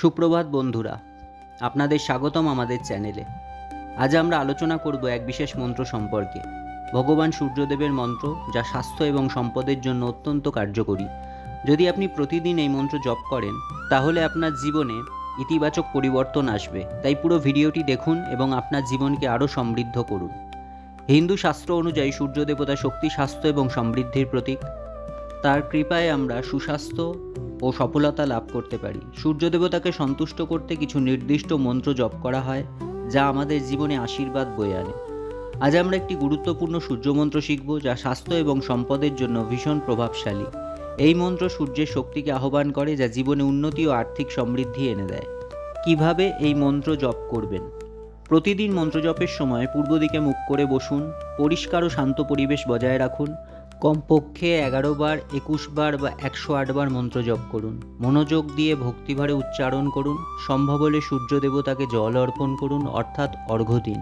সুপ্রভাত বন্ধুরা, আপনাদের স্বাগতম আমাদের চ্যানেলে। আজ আমরা আলোচনা করব এক বিশেষ মন্ত্র সম্পর্কে। ভগবান সূর্যদেবের মন্ত্র, যা স্বাস্থ্য এবং সম্পদের জন্য অত্যন্ত কার্যকরী। যদি আপনি প্রতিদিন এই মন্ত্র জপ করেন, তাহলে আপনার জীবনে ইতিবাচক পরিবর্তন আসবে। তাই পুরো ভিডিওটি দেখুন এবং আপনার জীবনকে আরও সমৃদ্ধ করুন। হিন্দু শাস্ত্র অনুযায়ী সূর্য দেবতা শক্তি স্বাস্থ্য এবং সমৃদ্ধির প্রতীক। তার কৃপায় আমরা সুস্বাস্থ্য ও সফলতা লাভ করতে পারি। সূর্যদেবতাকে সন্তুষ্ট করতে কিছু নির্দিষ্ট মন্ত্র জপ করা হয়, যা আমাদের জীবনে আশীর্বাদ বয়ে আনে। আজ আমরা একটি গুরুত্বপূর্ণ সূর্য মন্ত্র শিখব, যা স্বাস্থ্য এবং সম্পদের জন্য ভীষণ প্রভাবশালী। এই মন্ত্র সূর্যের শক্তিকে আহ্বান করে, যা জীবনে উন্নতি ও আর্থিক সমৃদ্ধি এনে দেয়। কীভাবে এই মন্ত্র জপ করবেন? প্রতিদিন মন্ত্র জপের সময় পূর্ব দিকে মুখ করে বসুন, পরিষ্কার ও শান্ত পরিবেশ বজায় রাখুন কমপক্ষে এগারো বার, একুশ বার বা একশো আট বার মন্ত্র জপ করুন। মনোযোগ দিয়ে ভক্তিভারে উচ্চারণ করুন। সম্ভব হলে সূর্য দেবতাকে জল অর্পণ করুন, অর্থাৎ অর্ঘ্য দিন।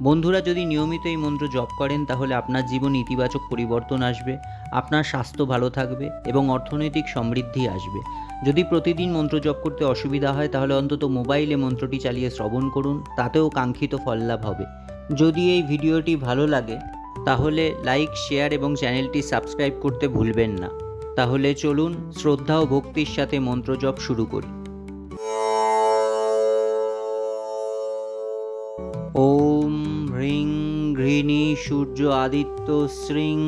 বন্ধুরা, যদি নিয়মিত এই মন্ত্র জপ করেন, তাহলে আপনার জীবন ইতিবাচক পরিবর্তন আসবে, আপনার স্বাস্থ্য ভালো থাকবে এবং অর্থনৈতিক সমৃদ্ধি আসবে। যদি প্রতিদিন মন্ত্র জপ করতে অসুবিধা হয়, তাহলে অন্তত মোবাইলে মন্ত্রটি চালিয়ে শ্রবণ করুন, তাতেও কাঙ্ক্ষিত ফল লাভ হবে। যদি এই ভিডিওটি ভালো লাগে তাহলে লাইক, শেয়ার এবং চ্যানেলটি সাবস্ক্রাইব করতে ভুলবেন না। তাহলে চলুন শ্রদ্ধা ও ভক্তির সাথে মন্ত্র জপ শুরু করি। ওম হ্রিং ঘৃণী সূর্য আদিত্য শ্রিং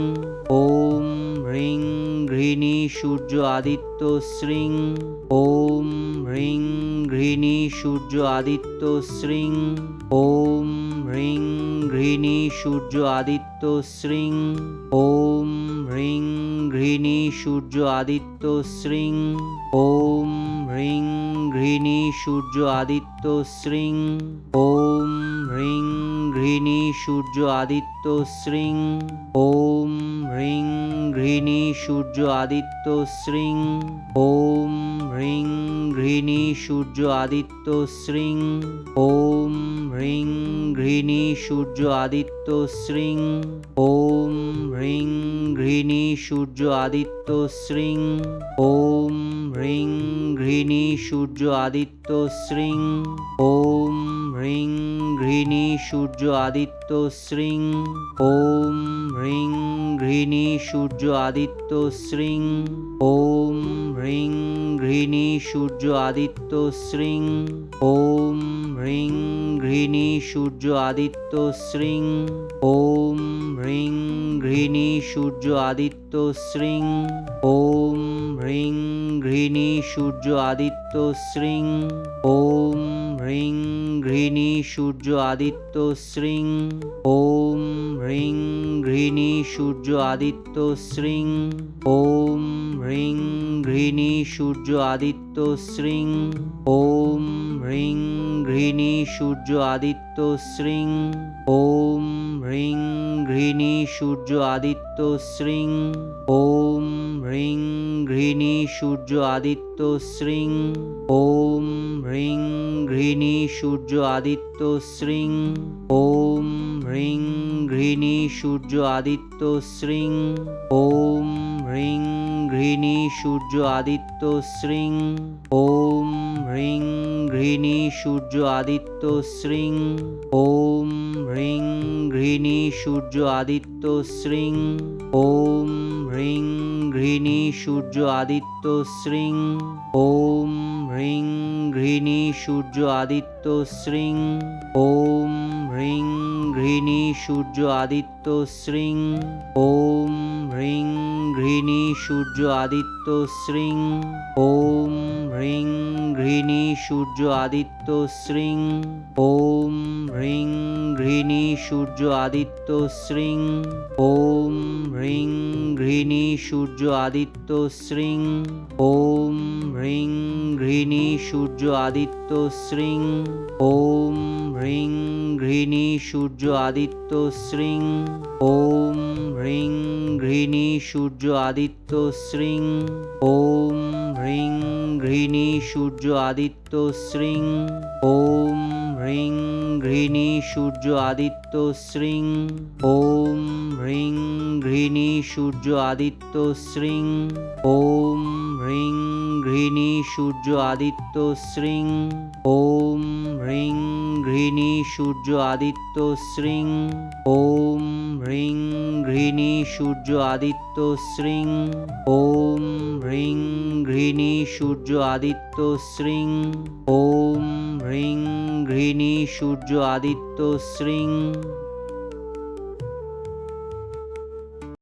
ওম হ্রিং ঘৃণী সূর্য আদিত্য শ্রিং ওম হ্রিং ঘৃণী সূর্য আদিত্য শ্রিং ওম হ্রিং ঘৃণী সূর্য আদিত্য শ্রিং ওম হ্রিং ঘৃণী সূর্য আদিত্য শ্রিং ওম হ্রিং ঘৃণী সূর্য আদিত্য শ্রীং ওম হ্রিং ঘৃণী সূর্য আদিত্য শ্রিং ওম হ্রিং ঘৃণী সূর্য আদিত্য শ্রিং ওম হ্রিং ঘৃণী সূর্য আদিত্য শ্রিং ওম হ্রিং ঘৃণী সূর্য আদিত্য শ্রিং ওম হ্রিং ঘৃণী সূর্য আদিত্য শ্রিং ওম হ্রিং ঘৃণী সূর্য আদিত্য শ্রিং ওম হ্রিং ঘৃণী সূর্য আদিত্য শ্রিং ওম হ্রিং ঘৃণী সূর্য আদিত্য শ্রিং ওম হ্রিং ঘৃণী সূর্য আদিত্য শ্রিং ওম হ্রিং ঘৃণী সূর্য আদিত্য শ্রিং ওম হ্রিং ঘৃণী সূর্য আদিত্য শ্রিং ওম হ্রিং ঘৃণী সূর্য আদিত্য শ্রিং ওম হ্রিং ঘৃণী সূর্য আদিত্য শ্রিং ওম হ্রিং, ঘৃণী সূর্য আদিত্য শ্রিং ওম হ্রিং, ঘৃণী সূর্য আদিত্য শ্রিং ওম হ্রিং, ঘৃণী সূর্য আদিত্য শ্রিং ওম হ্রিং, ঘৃণী সূর্য আদিত্য শ্রিং ওম হ্রিং ঘৃণী সূর্য আদিত্য শ্রিং ওম হ্রিং ঘৃণী সূর্য আদিত্য শ্রিং ওম হ্রিং ঘৃণী সূর্য আদিত্য শ্রিং ওম হ্রিং ঘৃণী সূর্য আদিত্য শ্রিং ওম হ্রিং ঘৃণী সূর্য আদিত্য শ্রিং ওম হ্রিং ঘৃণী সূর্য আদিত্য শ্রিং ওম হ্রিং ঘৃণী সূর্য আদিত্য শ্রিং ওম হ্রিং ঘৃণী সূর্য আদিত্য শ্রিং ওম হ্রিং ঘৃণী সূর্য আদিত্য শ্রিং ওম হ্রিং ঘৃণী সূর্য আদিত্য শ্রিং ওম ঘৃণী সূর্য আদিত্য শ্রিং ওম হ্রিং ঘৃণী সূর্য আদিত্য শ্রিং ওম হ্রিং ঘৃণী সূর্য আদিত্য শ্রিং ওম হ্রিং ঘৃণী সূর্য আদিত্য শ্রিং ওম হ্রিং ঘৃণী সূর্য আদিত্য শ্রিং ওম হ্রিং ঘৃণী সূর্য আদিত্য শ্রিং ওম হ্রিং ঘৃণী সূর্য আদিত্য শ্রিং ওম হ্রিং ঘৃণী সূর্য আদিত্য শ্রিং ওম হ্রিং ঘৃণী সূর্য আদিত্য শ্রিং ওম হ্রিং ঘৃণী সূর্য আদিত্য শ্রিং ওম হ্রিং ঘৃণী সূর্য আদিত্য শ্রিং ওম হ্রিং ঘৃণী সূর্য আদিত্য শ্রিং ওম হ্রিং ঘৃণী সূর্য আদিত্য শ্রীং ওম হ্রিং ঘৃণী সূর্য আদিত্য শ্রিং